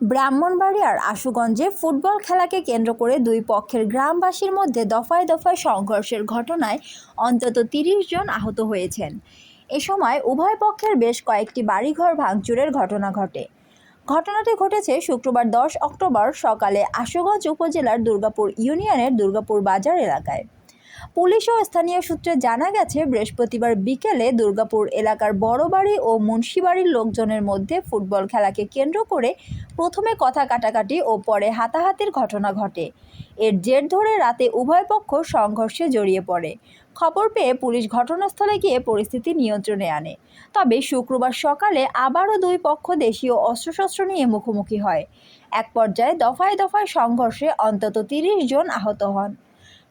ব্রাহ্মণবাড়িয়ার আশুগঞ্জে ফুটবল খেলাকে কেন্দ্র করে দুই পক্ষের গ্রামবাসীর মধ্যে দফায় দফায় সংঘর্ষের ঘটনায় অন্তত তিরিশ জন আহত হয়েছেন। এ সময় উভয় পক্ষের বেশ কয়েকটি বাড়িঘর ভাঙচুরের ঘটনা ঘটে। ঘটনাটি ঘটেছে শুক্রবার দশ অক্টোবর সকালে আশুগঞ্জ উপজেলার দুর্গাপুর ইউনিয়নের দুর্গাপুর বাজার এলাকায়। পুলিশ ও স্থানীয় সূত্রে জানা গেছে, বৃহস্পতিবার বিকেলে দুর্গাপুর এলাকার বড়বাড়ি ও মুন্সিবাড়ির লোকজনের মধ্যে ফুটবল খেলাকে কেন্দ্র করে প্রথমে কথা কাটাকাটি ও পরে হাতাহাতির ঘটনা ঘটে। এর জের ধরে রাতে উভয় পক্ষ সংঘর্ষে জড়িয়ে পড়ে। খবর পেয়ে পুলিশ ঘটনাস্থলে গিয়ে পরিস্থিতি নিয়ন্ত্রণে আনে। তবে শুক্রবার সকালে আবারও দুই পক্ষ দেশীয় অস্ত্রশস্ত্র নিয়ে মুখোমুখি হয়। এক পর্যায়ে দফায় দফায় সংঘর্ষে অন্তত তিরিশ জন আহত হন।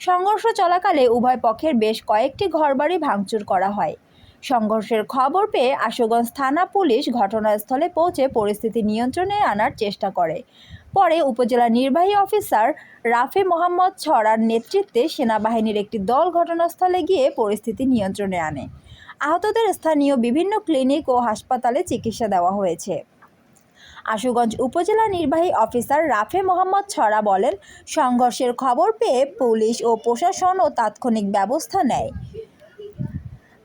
সংঘর্ষ চলাকালে উভয় পক্ষের বেশ কয়েকটি ঘরবাড়ি ভাঙচুর করা হয়। সংঘর্ষের খবর পেয়ে আশুগঞ্জ থানা পুলিশ ঘটনাস্থলে পৌঁছে পরিস্থিতি নিয়ন্ত্রণে আনার চেষ্টা করে। পরে উপজেলা নির্বাহী অফিসার রাফে মোহাম্মদ ছড়ার নেতৃত্বে সেনাবাহিনীর একটি দল ঘটনাস্থলে গিয়ে পরিস্থিতি নিয়ন্ত্রণে আনে। আহতদের স্থানীয় বিভিন্ন ক্লিনিক ও হাসপাতালে চিকিৎসা দেওয়া হয়েছে। আশুগঞ্জ উপজেলা নির্বাহী অফিসার রাফে মোহাম্মদ ছড়া বলেন, সংঘর্ষের খবর পেয়ে পুলিশ ও প্রশাসন ও তাৎক্ষণিক ব্যবস্থা নেয়।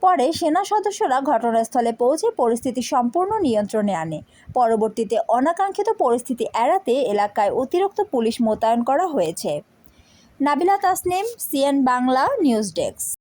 পরে সেনা সদস্যরা ঘটনাস্থলে পৌঁছে পরিস্থিতি সম্পূর্ণ নিয়ন্ত্রণে আনে। পরবর্তীতে অনাকাঙ্ক্ষিত পরিস্থিতি এড়াতে এলাকায় অতিরিক্ত পুলিশ মোতায়েন করা হয়েছে। Nabila Tasnim, CN Bangla news desk.